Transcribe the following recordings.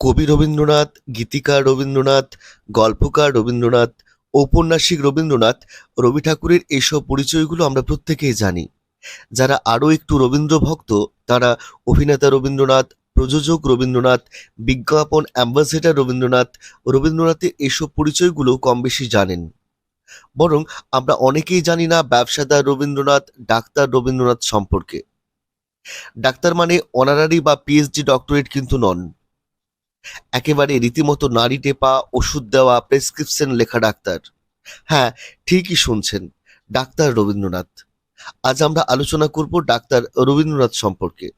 কবি রবীন্দ্রনাথ, গীতিকার রবীন্দ্রনাথ, গল্পকার রবীন্দ্রনাথ, ঔপন্যাসিক রবীন্দ্রনাথ, রবি ঠাকুরের এসব পরিচয়গুলো আমরা প্রত্যেকেই জানি। যারা আরও একটু রবীন্দ্রভক্ত, তারা অভিনেতা রবীন্দ্রনাথ, প্রযোজক রবীন্দ্রনাথ, বিজ্ঞাপন অ্যাম্বাসেডর রবীন্দ্রনাথ, রবীন্দ্রনাথের এসব পরিচয়গুলো কম বেশি জানেন। বরং আমরা অনেকেই জানি না ব্যবসাদার রবীন্দ্রনাথ, ডাক্তার রবীন্দ্রনাথ সম্পর্কে। ডাক্তার মানে অনারারি বা পিএইচডি ডক্টরেট কিন্তু নন। একেবারে রীতিমতো নাড়ি টেপা, ওষুধ দেওয়া প্রেসক্রিপশন লেখা ডাক্তার। হ্যাঁ ঠিকই শুনছেন, ডাক্তার রবীন্দ্রনাথ। আজ আমরা আলোচনা করব ডাক্তার রবীন্দ্রনাথ সম্পর্কে।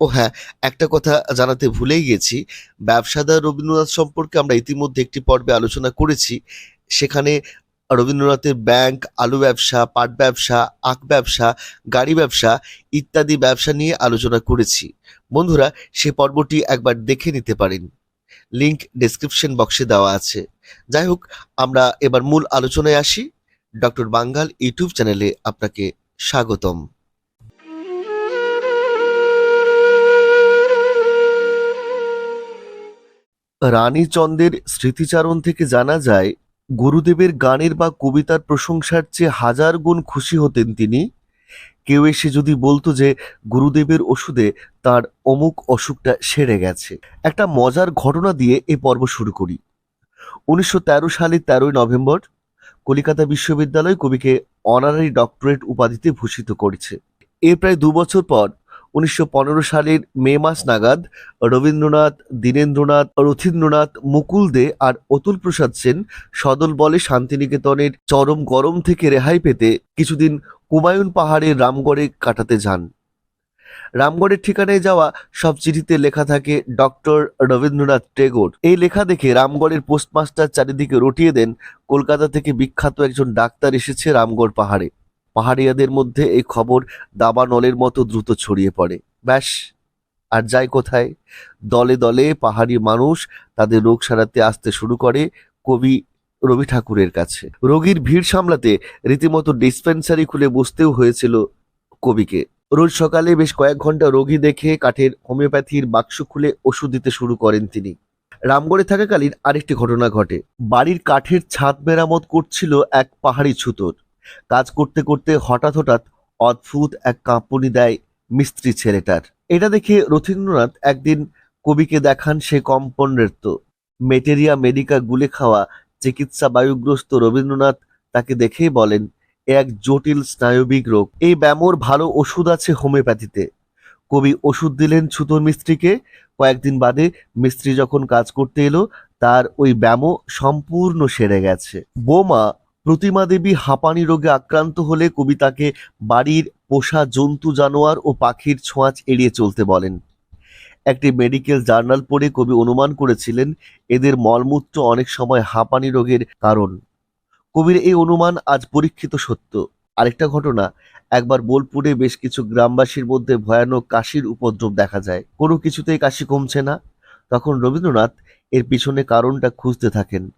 ও হ্যাঁ একটা কথা জানাতে ভুলেই গেছি, ব্যবসাদার রবীন্দ্রনাথ সম্পর্কে আমরা ইতিমধ্যে একটি পর্বে আলোচনা করেছি, সেখানে রবীন্দ্রনাথের ব্যাংক, আলু ব্যবসা, পাট ব্যবসা, আখ ব্যবসা, গাড়ি ব্যবসা ইত্যাদি ব্যবসা নিয়ে আলোচনা করেছি। বন্ধুরা, সে পর্বটি একবার দেখে নিতে পারেন। লিংক ডেসক্রিপশন বক্সে দেওয়া আছে। যাই হোক, আমরা এবার মূল আলোচনায় আসি। ডক্টর বাঙ্গাল ইউটিউব চ্যানেলে আপনাকে স্বাগতম। রানীচন্দ্রের স্মৃতিচারণ থেকে জানা যায় গুরুদেবের গানের বা কবিতার প্রশংসার চেয়ে হাজার গুণ খুশি হতেন তিনি। কেউ এসে যদি বলতো যে, গুরুদেবের ওষুধে তার অমুক অসুখটা সেরে গেছে। একটা মজার ঘটনা দিয়ে এ পর্ব শুরু করি। উনিশশো সালের তেরোই নভেম্বর কলিকাতা বিশ্ববিদ্যালয় কবিকে অনারারি ডক্টরেট উপাধিতে ভূষিত করেছে। এর প্রায় দু বছর পর উনিশশো পনেরো সালের মে মাস নাগাদ রবীন্দ্রনাথ, দীনেন্দ্রনাথ, রথীন্দ্রনাথ, মুকুল দে আর অতুল প্রসাদ সেন সদল বলে শান্তিনিকেতনের চরম গরম থেকে রেহাই পেতে কিছুদিন হুমায়ুন পাহাড়ের রামগড়ে কাটাতে যান। রামগড়ের ঠিকানায় যাওয়া সব চিঠিতে লেখা থাকে, ডক্টর রবীন্দ্রনাথ টেগোর। এই লেখা দেখে রামগড়ের পোস্টমাস্টার চারিদিকে রটিয়ে দেন। কলকাতা থেকে বিখ্যাত একজন ডাক্তার এসেছে রামগড় পাহাড়ে। পাহাড়িয়াদের মধ্যে এই খবর দাবানলের মতো দ্রুত ছড়িয়ে পড়ে। ব্যাস, আর যায় কোথায়? দলে দলে পাহাড়ি মানুষ তাদের রোগ সারাতে আসতে শুরু করে কবি রবি ঠাকুরের কাছে। রোগীর ভিড় সামলাতে রীতিমতো ডিসপেন্সারি খুলে বসতেও হয়েছিল কবিকে। রোজ সকালে বেশ কয়েক ঘণ্টা রোগী দেখে কাঠের হোমিওপ্যাথির বাক্স খুলে ওষুধ দিতে শুরু করেন তিনি। রামগড়ে থাকাকালীন আরেকটি ঘটনা ঘটে। বাড়ির কাঠের ছাদ মেরামত করছিল এক পাহাড়ি ছুতোর। কাজ করতে করতে হঠাৎ হঠাৎ অদ্ভুত এক কাঁপুনি দেয় মিস্ত্রি ছেলেটার। এটা দেখে রথীন্দ্রনাথ একদিন কবিকে দেখান সে কম্পন নৃত্য। মেটেরিয়া মেডিকা গুলে খাওয়া চিকিৎসা বায়ুগ্রস্ত রবীন্দ্রনাথ তাকে দেখেই বলেন এক জটিল স্নায়বিক রোগ। এই ব্যামোর ভালো ওষুধ আছে হোমিওপ্যাথিতে কবি ওষুধ দিলেন ছুতোর মিস্ত্রিকে। কয়েকদিন বাদে মিস্ত্রি যখন কাজ করতে এলো, তার ওই ব্যামো সম্পূর্ণ সেরে গেছে। বোমা প্রতিমা দেবী হাঁপানি রোগে আক্রান্ত হলে কবি তাকে বাড়ির পোষা জন্তু, জানোয়ার ও পাখির ছোঁয়াচ এড়িয়ে চলতে বলেন। একটি মেডিকেল জার্নাল পড়ে কবি অনুমান করেছিলেন, এদের মলমূত্র অনেক সময় হাঁপানি রোগের কারণ। কবির এই অনুমান আজ পরীক্ষিত সত্য। আরেকটা ঘটনা, একবার বোলপুরে বেশ কিছু গ্রামবাসীর মধ্যে ভয়ানক কাশির উপদ্রব দেখা যায়। কোনো কিছুতেই কাশি কমছে না। তখন রবীন্দ্রনাথ এর পিছনে কারণটা খুঁজতে থাকেন।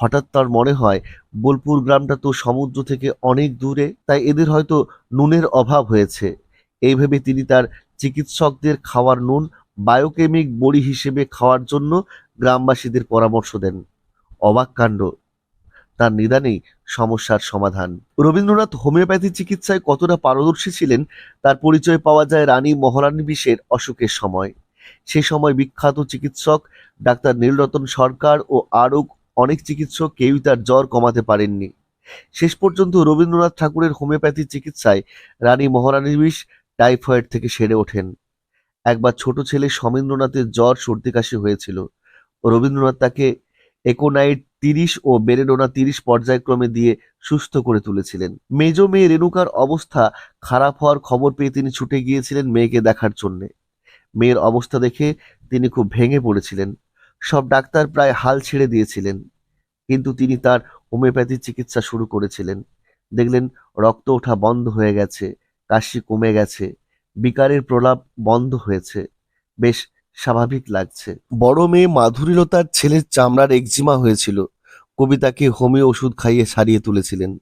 হঠাৎ তার মনে হয়, বোলপুর গ্রামটা তো সমুদ্র থেকে অনেক দূরে, তাই এদের হয়তো নুনের অভাব হয়েছে। এই ভেবে তিনি তার চিকিৎসকদের খাওয়ার নুন, বায়োকেমিক বড়ি হিসেবে খাওয়ার জন্য গ্রামবাসীদের পরামর্শ দেন। অবাক কাণ্ড। তার নিদানেই সমস্যার সমাধান। রবীন্দ্রনাথ হোমিওপ্যাথি চিকিৎসায় কতটা পারদর্শী ছিলেন, তার পরিচয় পাওয়া যায় রানী মহারানী বিষের অসুখের সময়। সে সময় বিখ্যাত চিকিৎসক ডাক্তার নীলরতন সরকার ও আরও অনেক চিকিৎসক কেউই তার জ্বর কমাতে পারেননি। শেষ পর্যন্ত রবীন্দ্রনাথ ঠাকুরের হোমিওপ্যাথি চিকিৎসায় রানী মহারানী বিষ টাইফয়েড থেকে সেরে ওঠেন। একবার ছোট ছেলে সমেন্দ্রনাথের জ্বর সর্দি কাশি হয়েছিল। রবীন্দ্রনাথ তাকে একোনাইট তিরিশ ও বেরেডোনা তিরিশ পর্যায়ক্রমে দিয়ে সুস্থ করে তুলেছিলেন। মেজ মেয়ে রেণুকার অবস্থা খারাপ হওয়ার খবর পেয়ে তিনি ছুটে গিয়েছিলেন মেয়েকে দেখার জন্যে। মেয়ের অবস্থা দেখে তিনি খুব ভেঙে পড়েছিলেন। সব ডাক্তার প্রায় হাল ছেড়ে দিয়েছিলেন। কিন্তু তিনি তার হোমিওপ্যাথি চিকিৎসা শুরু করেছিলেন। দেখলেন রক্ত ওঠা বন্ধ হয়ে গেছে, কাশি কমে গেছে, বিকারের প্রলাপ বন্ধ হয়েছে, বেশ স্বাভাবিক লাগছে। বড় মেয়ে মাধুরীলতার ছেলের চামড়ার একজিমা হয়েছিল। কবিতাকে হোমিও ওষুধ খাইয়ে সারিয়ে তুলেছিলেন।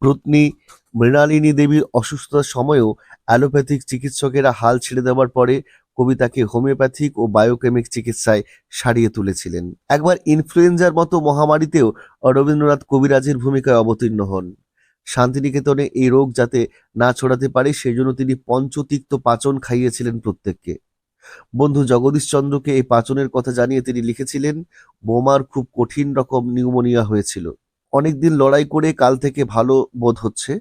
পত্নী মৃণালিনী দেবীর অসুস্থতার সময়েও অ্যালোপ্যাথিক চিকিৎসকেরা হাল ছেড়ে দেওয়ার পরে কবি তাকে হোমিওপ্যাথিক ও বায়োকেমিক চিকিৎসায় সারিয়ে তুলেছিলেন। একবার ইনফ্লুয়েঞ্জার মতো মহামারীতেও রবীন্দ্রনাথ কবিরাজের ভূমিকায় অবতীর্ণ হন। শান্তিনিকেতনে এই রোগ যাতে না ছড়াতে পারে, সেজন্য তিনি পঞ্চতিক্ত পাচন খাইয়েছিলেন প্রত্যেককে। বন্ধু জগদীশচন্দ্রকে এই পাচনের কথা জানিয়ে তিনি লিখেছিলেন, বোমার খুব কঠিন রকম নিউমোনিয়া হয়েছিল। অনেকদিন লড়াই করে কাল থেকে ভালো বোধ হচ্ছে,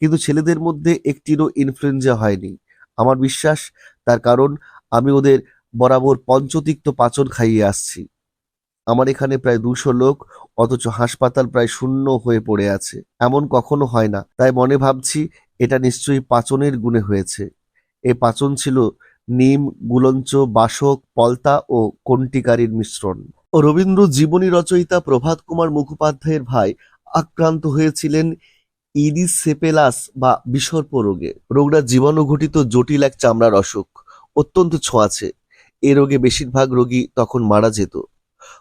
কিন্তু ছেলেদের মধ্যে একটিরও ইনফ্লুয়েঞ্জা হয়নি। আমার বিশ্বাস, তার কারণ আমি ওদের বরাবর পঞ্চতিক্ত পাচন খাইয়ে আসছি। আমার এখানে প্রায় দুশো লোক, অথচ হাসপাতাল প্রায় শূন্য হয়ে পড়ে আছে। এমন কখনো হয় না। তাই মনে ভাবছি, এটা নিশ্চয়ই পাচনের গুণে হয়েছে। এ পাচন ছিল নিম, গুলঞ্চ, বাসক, পলতা ও কন্টিকারির মিশ্রণ। রবীন্দ্র জীবনী রচয়িতা প্রভাত কুমার মুখোপাধ্যায়ের ভাই আক্রান্ত হয়েছিলেন ইডিসেপেলাস বা বিসর্প রোগে। রোগটা জীবাণুঘটিত জটিল এক চামড়ার অসুখ। অত্যন্ত ছোঁয়াছে এ রোগে বেশিরভাগ রোগী তখন মারা যেত।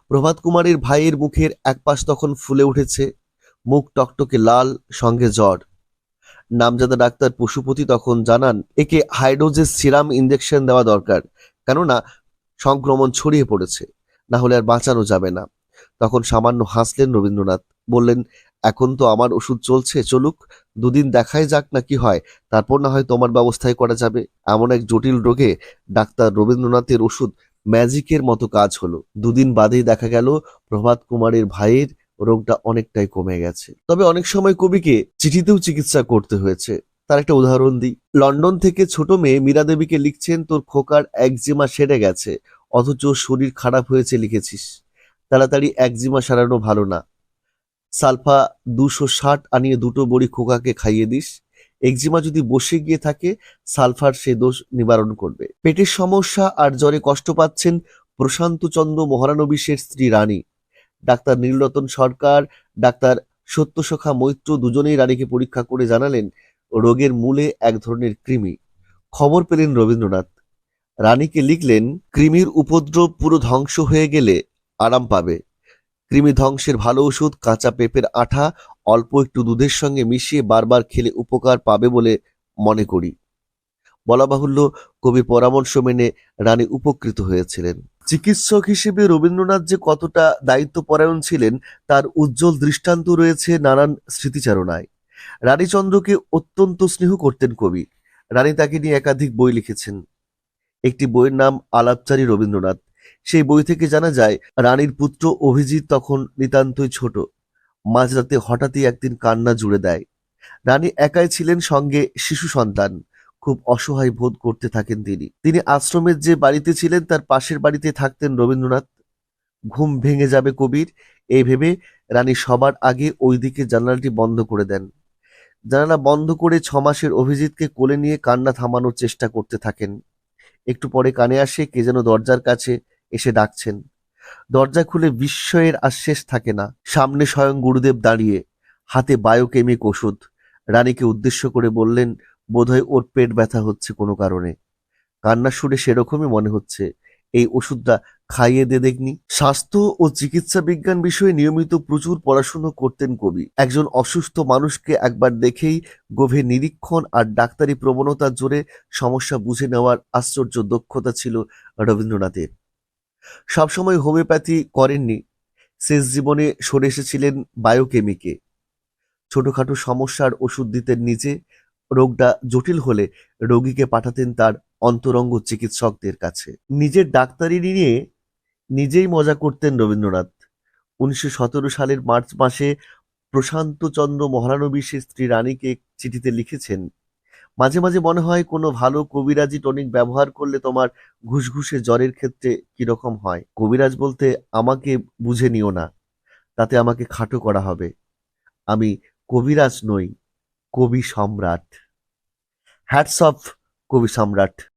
প্রভাত কুমারের ভাইয়ের মুখের এক পাশ তখন ফুলে উঠেছে, মুখ টকটকে লাল, সঙ্গে জ্বর। নামজাদা ডাক্তার পশুপতি তখন জানান, একে হাইড্রোজেস সিরাম ইঞ্জেকশন দেওয়া দরকার, কেননা সংক্রমণ ছড়িয়ে পড়েছে না হলে আর বাঁচানো যাবে না। তখন সামান্য হাসলেন রবীন্দ্রনাথ, বললেন এখন তো আমার ওষুধ চলছে, চলুক, দুদিন দেখাই যাক না কি হয়। তারপর না হয় তোমার ব্যবস্থাই করা যাবে। এমন এক জটিল রোগে ডাক্তার রবীন্দ্রনাথের ওষুধ ম্যাজিকের মতো কাজ হলো। দুদিন বাদেই দেখা গেল, প্রভাত কুমারের ভাইয়ের রোগটা অনেকটাই কমে গেছে। তবে অনেক সময় কবিকে চিঠিতেও চিকিৎসা করতে হয়েছে। তার একটা উদাহরণ দিই। লন্ডন থেকে ছোট মেয়ে মীরা দেবীকে লিখছেন, তোর খোকার একজিমা সেরে গেছে, অথচ শরীর খারাপ হয়েছে লিখেছিস। তাড়াতাড়ি একজিমা সারানো ভালো না। সালফা দুশো ষাট আনিয়ে দুটো বড়ি খোকাকে খাইয়ে দিস। একজিমা যদি বসে গিয়ে থাকে, সালফার সে দোষ নিবারণ করবে। পেটের সমস্যা আর জ্বরে কষ্ট পাচ্ছেন প্রশান্ত চন্দ্র মহারানবিশের স্ত্রী রানী। ডাক্তার নীলরতন সরকার, ডাক্তার সত্যসখা মৈত্র দুজনেই রানীকে পরীক্ষা করে জানালেন, রোগের মূলে এক ধরনের কৃমি। খবর পেলেন রবীন্দ্রনাথ। রানীকে লিখলেন, কৃমির উপদ্রব পুরো ধ্বংস হয়ে গেলে আরাম পাবে। কৃমি ধ্বংসের ভালো ওষুধ, কাঁচা পেঁপের আঠা, অল্প একটু দুধের সঙ্গে মিশিয়ে বারবার খেলে উপকার পাবে বলে মনে করি। বলা বাহুল্য কবির পরামর্শ মেনে রানী উপকৃত হয়েছিলেন। চিকিৎসক হিসেবে রবীন্দ্রনাথ যে কতটা দায়িত্বপরায়ণ ছিলেন, তার উজ্জ্বল দৃষ্টান্ত রয়েছে নানান স্মৃতিচারণায়। রানীচন্দ্রকে অত্যন্ত স্নেহ করতেন কবি। রানী তাকে নিয়ে একাধিক বই লিখেছেন। একটি বইয়ের নাম আলাপচারী রবীন্দ্রনাথ। সেই বই থেকে জানা যায়, রানীর পুত্র অভিজিৎ তখন নিতান্তই ছোট। মাঝরাতে হঠাৎই একদিন কান্না জুড়ে দেয়। রানী একাই ছিলেন সঙ্গে শিশু সন্তান। খুব অসহায় বোধ করতে থাকেন তিনি। তিনি আশ্রমের যে বাড়িতে ছিলেন, তার পাশের বাড়িতে থাকতেন রবীন্দ্রনাথ। ঘুম ভেঙে যাবে কবির, এই ভেবে রানী সবার আগে ওই দিকে জানালাটি বন্ধ করে দেন। জানালা বন্ধ করে ছ মাসের অভিজিৎকে কোলে নিয়ে কান্না থামানোর চেষ্টা করতে থাকেন। একটু পরে কানে আসে কে যেন দরজার কাছে এসে ডাকছেন। দরজা খুলে বিস্ময়ের শেষ থাকে না। সামনে স্বয়ং গুরুদেব দাঁড়িয়ে হাতে বায়োকেমিক ওষুধ। রানীকে উদ্দেশ্য করে বললেন, বোধহয় ওর পেট ব্যথা হচ্ছে কোনো কারণে। কান্নার সুরে সেরকমই মনে হচ্ছে। এই ওষুধটা খাইয়ে দে দেখনি। স্বাস্থ্য ও চিকিৎসা বিজ্ঞান বিষয়ে নিয়মিত প্রচুর পড়াশুনো করতেন কবি। একজন অসুস্থ মানুষকে একবার দেখেই গভীর নিরীক্ষণ আর ডাক্তারি প্রবণতার জোরে সমস্যা বুঝে নেওয়ার আশ্চর্য দক্ষতা ছিল রবীন্দ্রনাথের। সবসময় হোমিওপ্যাথি করেননি। শেষ জীবনে সরে এসেছিলেন বায়োকেমিকে। ছোটখাটো সমস্যার ওষুধ দিতেন নিজে রোগটা জটিল হলে রোগীকে পাঠাতেন তার অন্তরঙ্গ চিকিৎসকদের কাছে। নিজের ডাক্তারি নিয়ে নিজেই মজা করতেন রবীন্দ্রনাথ। উনিশশো সতেরো সালের মার্চ মাসে প্রশান্তচন্দ্র মহারানবীশের স্ত্রী রানীকে চিঠিতে লিখেছেন মাঝে মাঝে মনে হয় কোনো ভালো কবিরাজি টনিক ব্যবহার করলে তোমার ঘুষঘুষে জ্বরের ক্ষেত্রে কীরকম হয়? কবিরাজ বলতে আমাকে বুঝে নিও না, তাতে আমাকে খাটো করা হবে। আমি কবিরাজ নই, কবি সম্রাট। হ্যাটস অফ কবি সম্রাট।